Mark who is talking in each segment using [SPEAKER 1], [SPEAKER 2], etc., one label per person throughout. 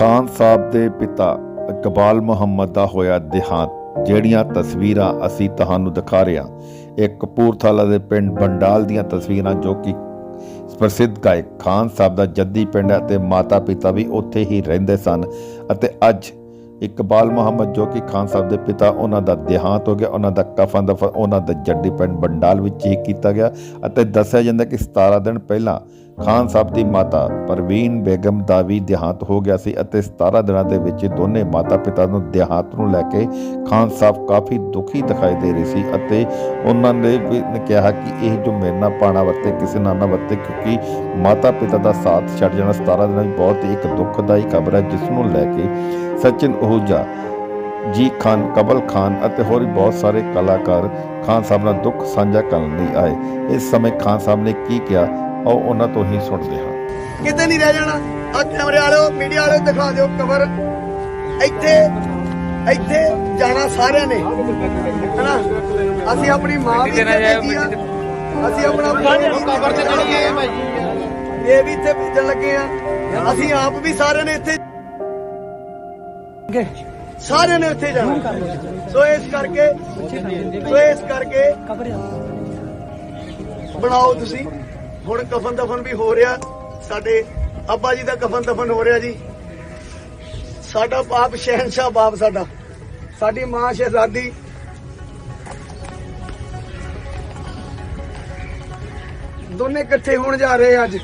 [SPEAKER 1] ਖਾਨ ਸਾਹਿਬ ਦੇ ਪਿਤਾ ਇਕਬਾਲ ਮੁਹੰਮਦ ਦਾ ਹੋਇਆ ਦੇਹਾਂਤ, ਜਿਹੜੀਆਂ ਤਸਵੀਰਾਂ ਅਸੀਂ ਤੁਹਾਨੂੰ ਦਿਖਾ ਰਹੇ ਹਾਂ। ਇਹ ਕਪੂਰਥਲਾ ਦੇ ਪਿੰਡ ਬੰਡਾਲ ਦੀਆਂ ਤਸਵੀਰਾਂ ਜੋ ਕਿ ਪ੍ਰਸਿੱਧ ਗਾਇਕ ਖਾਨ ਸਾਹਿਬ ਦਾ ਜੱਦੀ ਪਿੰਡ ਹੈ ਤੇ ਮਾਤਾ ਪਿਤਾ ਵੀ ਉੱਥੇ ਹੀ ਰਹਿੰਦੇ ਸਨ ਅਤੇ ਅੱਜ ਇਕਬਾਲ ਮੁਹੰਮਦ ਜੋ ਕਿ ਖਾਨ ਸਾਹਿਬ ਦੇ ਪਿਤਾ, ਉਹਨਾਂ ਦਾ ਦੇਹਾਂਤ ਹੋ ਗਿਆ, ਉਹਨਾਂ ਦਾ ਕਫਨ ਦਫਨ, ਉਹਨਾਂ ਦਾ ਜੱਦੀ ਪਿੰਡ ਬੰਡਾਲ ਵਿੱਚ ਹੀ ਕੀਤਾ ਗਿਆ ਅਤੇ ਦੱਸਿਆ ਜਾਂਦਾ ਕਿ 17 ਦਿਨ ਪਹਿਲਾਂ ਖਾਨ ਸਾਹਿਬ ਦੀ ਮਾਤਾ ਪਰਵੀਨ ਬੇਗਮ ਦਾ ਵੀ ਦੇਹਾਂਤ ਹੋ ਗਿਆ ਸੀ ਅਤੇ 17 ਦਿਨਾਂ ਦੇ ਵਿੱਚ ਦੋਨੇ ਮਾਤਾ ਪਿਤਾ ਨੂੰ ਦੇਹਾਂਤ ਨੂੰ ਲੈ ਕੇ ਖਾਨ ਸਾਹਿਬ ਕਾਫੀ ਦੁਖੀ ਦਿਖਾਈ ਦੇ ਰਹੇ ਸੀ ਅਤੇ ਉਹਨਾਂ ਨੇ ਵੀ ਨੇ ਕਿਹਾ ਕਿ ਇਹ ਜੋ ਮੇਰੇ ਨਾਲ ਪਾਣਾ ਵਰਤੇ, ਕਿਸੇ ਨਾਲ ਨਾ ਵਰਤੇ, ਕਿਉਂਕਿ ਮਾਤਾ ਪਿਤਾ ਦਾ ਸਾਥ ਛੱਡ ਜਾਣਾ 17 ਦਿਨਾਂ ਵਿੱਚ ਬਹੁਤ ਹੀ ਇੱਕ ਦੁੱਖਦਾਈ ਖਬਰ ਹੈ, ਜਿਸ ਨੂੰ ਲੈ ਕੇ ਸਚਿਨ ਉਹੂਜਾ ਜੀ ਖਾਨ, ਕਬਲ ਖਾਨ ਅਤੇ ਹੋਰ ਵੀ ਬਹੁਤ ਸਾਰੇ ਕਲਾਕਾਰ ਖਾਨ ਸਾਹਿਬ ਨਾਲ ਦੁੱਖ ਸਾਂਝਾ ਕਰਨ ਲਈ ਆਏ। ਇਸ ਸਮੇਂ ਖਾਨ ਸਾਹਿਬ ਨੇ ਕੀ ਕਿਹਾ? ਆਓ ਉਹਨਾਂ ਤੋਂ ਹੀ ਸੁਣਦੇ ਹਾਂ।
[SPEAKER 2] ਕਿਤੇ ਨਹੀਂ ਰਹਿ ਜਾਣਾ। ਆ ਕੈਮਰੇ ਵਾਲਿਓ ਮੀਡੀਆ ਵਾਲਿਓ ਦਿਖਾ ਦਿਓ ਕਵਰ ਇੱਥੇ ਇੱਥੇ ਜਾਣਾ ਸਾਰਿਆਂ ਨੇ। ਹਨਾ? ਅਸੀਂ ਆਪਣੀ ਮਾਂ ਵੀ ਇੱਥੇ ਆ। ਅਸੀਂ ਆਪਣਾ ਕਵਰ ਤੇ ਚੜੀਏ ਇਹ ਵੀ ਇੱਥੇ ਭੇਜਣ ਲੱਗੇ ਆ। ਅਸੀਂ ਆਪ ਵੀ ਸਾਰਿਆਂ ਨੇ ਇੱਥੇ ਸਾਰਿਆਂ ਨੇ ਉੱਥੇ ਜਾਣਾ। ਸੋ ਇਸ ਕਰਕੇ ਸੋ ਇਸ ਕਰਕੇ ਬਣਾਓ ਤੁਸੀਂ। ਹੁਣ ਕਫਨ ਦਫਨ ਵੀ ਹੋ ਰਿਹਾ। ਸਾਡੇ ਅੱਬਾ ਜੀ ਦਾ ਕਫਨ ਦਫਨ ਹੋ ਰਿਹਾ ਜੀ। ਸਾਡਾ ਬਾਪ ਸ਼ਹਿਨशाह ਬਾਪ ਸਾਡਾ। ਸਾਡੀ ਮਾਂ ਸ਼ਹਿਜ਼ਾਦੀ। ਦੋਨੇ ਇਕੱਠੇ ਹੋਣ ਜਾ ਰਹੇ ਅੱਜ।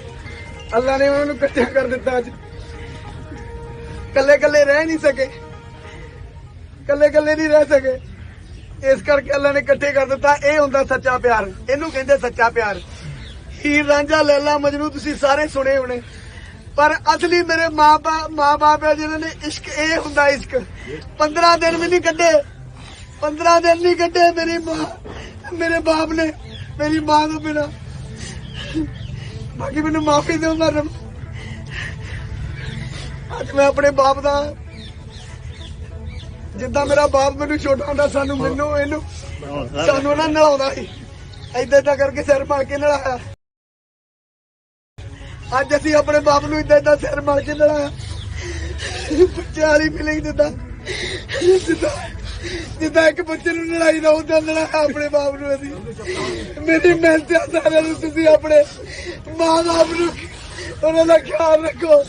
[SPEAKER 2] ਅੱਲਾ ਨੇ ਉਹਨਾਂ ਨੂੰ ਇਕੱਠਿਆ ਕਰ ਦਿੱਤਾ ਅੱਜ। ਕੱਲੇ ਕੱਲੇ ਰਹਿ ਨਹੀਂ ਸਕੇ। ਕੱਲੇ ਕੱਲੇ ਨਹੀਂ ਰਹਿ ਸਕੇ। ਇਸ ਕਰਕੇ ਅੱਲਾ ਨੇ ਇਕੱਠੇ ਕਰ ਦਿੱਤਾ। ਇਹ ਹੁੰਦਾ ਸੱਚਾ ਪਿਆਰ। ਇਹਨੂੰ ਕਹਿੰਦੇ ਸੱਚਾ ਪਿਆਰ। ਹੀਰ ਰਾਂਝਾ ਲੈਲਾ ਮਜਨੂ ਤੁਸੀਂ ਸਾਰੇ ਸੁਣੇ ਹੋਣੇ। ਪਰ ਅਸਲੀ ਮੇਰੇ ਮਾਪਾ ਮਾਪੇ ਜਿਨ੍ਹਾਂ ਨੇ ਇਸ਼ਕ ਇਹ ਹੁੰਦਾ ਇਸ਼ਕ। 15 ਦਿਨ ਵੀ ਨਹੀਂ ਕੱਢੇ। 15 ਦਿਨ ਨਹੀਂ ਕੱਢੇ ਮੇਰੀ ਮਾਂ ਮੇਰੇ ਬਾਪ ਨੇ ਮੇਰੀ ਮਾਂ ਤੋਂ ਬਿਨਾ। ਬਾਕੀ ਮੈਨੂੰ ਮਾਫੀ ਦਿਓ ਮੈਂ ਰਬ- ਅੱਜ ਮੈਂ ਆਪਣੇ ਬਾਪ ਦਾ ਜਿੱਦਾਂ ਮੇਰਾ ਬਾਪ ਮੈਨੂੰ ਛੋਟਾ ਹੁੰਦਾ ਸਾਨੂੰ ਮੈਨੂੰ ਇਹਨੂੰ ਸਾਨੂੰ ਨਾ ਨਲਾਉਂਦਾ ਸੀ। ਏਦਾਂ ਏਦਾਂ ਕਰਕੇ ਸਿਰ ਮਾਰ ਕੇ ਨਲਾਇਆ ਅੱਜ ਅਸੀਂ ਆਪਣੇ ਬਾਪ ਨੂੰ ਏਦਾਂ ਏਦਾਂ ਸਿਰ ਮਾਰ ਕੇ ਨਲਾਇਆ ਬੱਚਿਆਂ ਫੀਲਿੰਗ ਦਿੰਦਾ ਜਿੱਦਾਂ ਜਿੱਦਾਂ ਇੱਕ ਬੱਚੇ ਨੂੰ ਲੜਾਈ ਦਾ ਉਦਾਂ ਲੜਾਇਆ ਆਪਣੇ ਬਾਪ ਨੂੰ ਅਸੀਂ। ਮੇਰੀ ਮਿਹਨਤ ਆ, ਸਾਰਿਆਂ ਨੂੰ ਤੁਸੀਂ ਆਪਣੇ ਮਾਂ ਬਾਪ ਨੂੰ ਉਹਨਾਂ ਦਾ ਖਿਆਲ ਰੱਖੋ।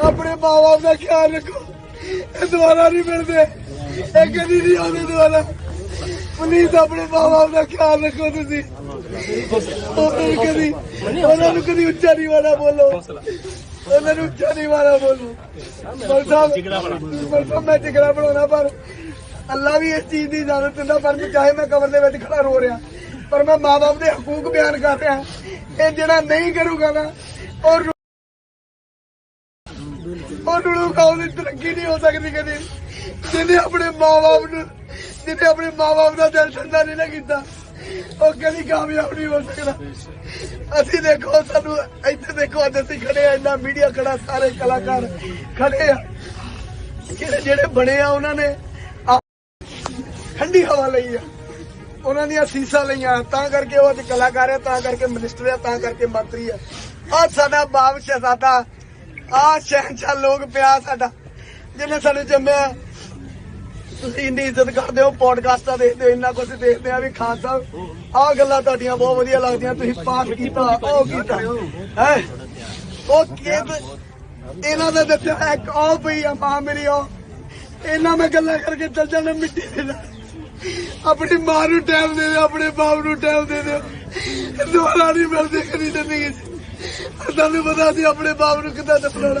[SPEAKER 2] ਆਪਣੇ ਮਾਂ ਬਾਪ ਦਾ ਖਿਆਲ ਰੱਖੋ। ਇਹ ਦੁਬਾਰਾ ਨਹੀਂ ਮਿਲਦੇ। ਇਹ ਕਦੀ ਨਹੀਂ ਆਉਂਦੇ ਦੁਬਾਰਾ। ਪਲੀਜ਼ ਆਪਣੇ ਮਾਂ ਬਾਪ ਦਾ ਖਿਆਲ ਰੱਖੋ ਤੁਸੀਂ। ਉਹਨਾਂ ਨੂੰ ਕਦੀ ਉਹਨਾਂ ਨੂੰ ਕਦੀ ਉੱਚਾ ਨਹੀਂ ਵਾਲਾ ਬੋਲੋ। ਉਹਨਾਂ ਨੂੰ ਉੱਚਾ ਨਹੀਂ ਵਾਲਾ ਬੋਲੋ। ਪਰ ਸਾਹਿਬ ਮੈਂ ਟਿਕੜਾ ਬਣਾਉਣਾ, ਪਰ ਅੱਲਾ ਵੀ ਇਸ ਚੀਜ਼ ਦੀ ਇਜਾਜ਼ਤ ਦਿੰਦਾ, ਪਰ ਚਾਹੇ ਮੈਂ ਕਬਰ ਦੇ ਵਿੱਚ ਖੜਾ ਰੋ ਰਿਹਾ। ਪਰ ਮੈਂ ਮਾਂ-ਬਾਪ ਦੇ ਹਕੂਕ ਬਿਆਨ ਕਰ ਰਿਹਾ। ਇਹ ਜਿਹੜਾ ਨਹੀਂ ਕਰੂਗਾ ਨਾ, ਉਹ ਰੋ- ਉਹ ਰੁਲੂਗਾ ਉਹਦੀ ਤਰੱਕੀ ਨਹੀਂ ਹੋ ਸਕਦੀ ਕਦੇ। ਜਿਹਨੇ ਆਪਣੇ ਮਾਂ-ਬਾਪ ਨੂੰ ਜਿਹਨੇ ਆਪਣੇ ਮਾਂ-ਬਾਪ ਦਾ ਦਿਲ ਠੰਡਾ ਨਹੀਂ ਨਾ ਕੀਤਾ, ਉਹ ਕਦੀ ਕਾਮਯਾਬ ਨਹੀਂ ਹੋ ਸਕਦਾ। ਅਸੀਂ ਦੇਖੋ, ਸਾਨੂੰ ਇੱਥੇ ਦੇਖੋ, ਅੱਜ ਅਸੀਂ ਖੜੇ ਆ, ਇੰਨਾ ਮੀਡੀਆ ਖੜਾ, ਸਾਰੇ ਕਲਾਕਾਰ ਖੜੇ ਆ। ਜਿਹੜੇ ਜਿਹੜੇ ਬਣੇ ਆ, ਉਹਨਾਂ ਨੇ ਠੰਡੀ ਹਵਾ ਲਈ ਆ। ਉਹਨਾਂ ਦੀਆਂ ਸੀਸਾਂ ਲਈਆਂ, ਤਾਂ ਕਰਕੇ ਉਹ ਅੱਜ ਕਲਾਕਾਰ ਆ, ਤਾਂ ਕਰਕੇ ਮਿਨਿਸਟਰ ਆ, ਤਾਂ ਕਰਕੇ ਮੰਤਰੀ ਆ। ਆ ਸਾਡਾ ਬਾਪ ਸ਼ਹਜ਼ਾਦਾ ਆ ਸ਼ਹਿਨशाह ਲੋਕ ਪਿਆ ਸਾਡਾ, ਜਿਹਨੇ ਸਾਨੂੰ ਜੰਮਿਆ ਤੁਸੀਂ ਇੰਨੀ ਇੱਜ਼ਤ ਕਰਦੇ ਹੋ, ਪੋਡਕਾਸਟਾਂ ਦੇਖਦੇ ਹੋ, ਇੰਨਾ ਕੁਝ ਦੇਖਦੇ ਆ ਵੀ ਖਾਨ ਸਾਹਿਬ, ਆਹ ਗੱਲਾਂ ਤੁਹਾਡੀਆਂ ਬਹੁਤ ਵਧੀਆ ਲੱਗਦੀਆਂ, ਤੁਸੀਂ ਪਾਠ ਕੀਤਾ, ਉਹ ਕੀਤਾ। ਹੈ? ਉਹ ਕਿਦ ਇਹਨਾਂ ਦਾ ਦੱਸਿਆ ਇੱਕ ਉਹ ਪਈ ਆ, ਮਾਂ ਮੇਰੀ ਉਹ। ਇਹਨਾਂ ਮੈਂ ਗੱਲਾਂ ਕਰਕੇ ਚੱਲ ਜਾਣਾ ਮਿੱਟੀ ਦੇ ਨਾਲ। ਆਪਣੀ ਮਾਂ ਨੂੰ ਟਾਈਮ ਦੇ ਦਿਓ, ਆਪਣੇ ਬਾਪ ਨੂੰ ਟਾਈਮ ਦੇ ਦਿਓ। ਦੁਆਰਾ ਨਹੀਂ ਮਿਲਦੇ, ਕਦੀ ਜ਼ਿੰਦਗੀ 'ਚ। ਤੁਹਾਨੂੰ ਪਤਾ ਸੀ ਆਪਣੇ ਬਾਪ ਨੂੰ ਕਿੱਦਾਂ ਦਫਨਾਉਣਾ।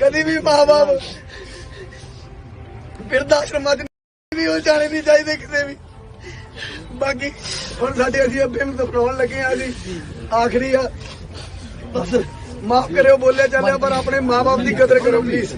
[SPEAKER 2] ਕਦੀ ਵੀ ਮਾਂ-ਬਾਪ ਬਿਰਧ ਆਸ਼ਰਮਾਂ 'ਚ ਵੀ ਉਹ ਜਾਣੇ ਨਹੀਂ ਚਾਹੀਦੇ ਕਿਤੇ ਵੀ। ਬਾਕੀ ਹੁਣ ਸਾਡੇ ਅਸੀਂ ਅੱਬੇ ਨੂੰ ਦਫਨਾਉਣ ਲੱਗੇ ਆ ਜੀ। ਆਖਰੀ ਆ। ਬਸ ਮਾਫ ਕਰਿਓ, ਬੋਲਿਆ ਚੱਲਿਆ, ਪਰ ਆਪਣੇ ਮਾਪੇ ਦੀ ਕਦਰ ਕਰੋ ਪਲੀਜ਼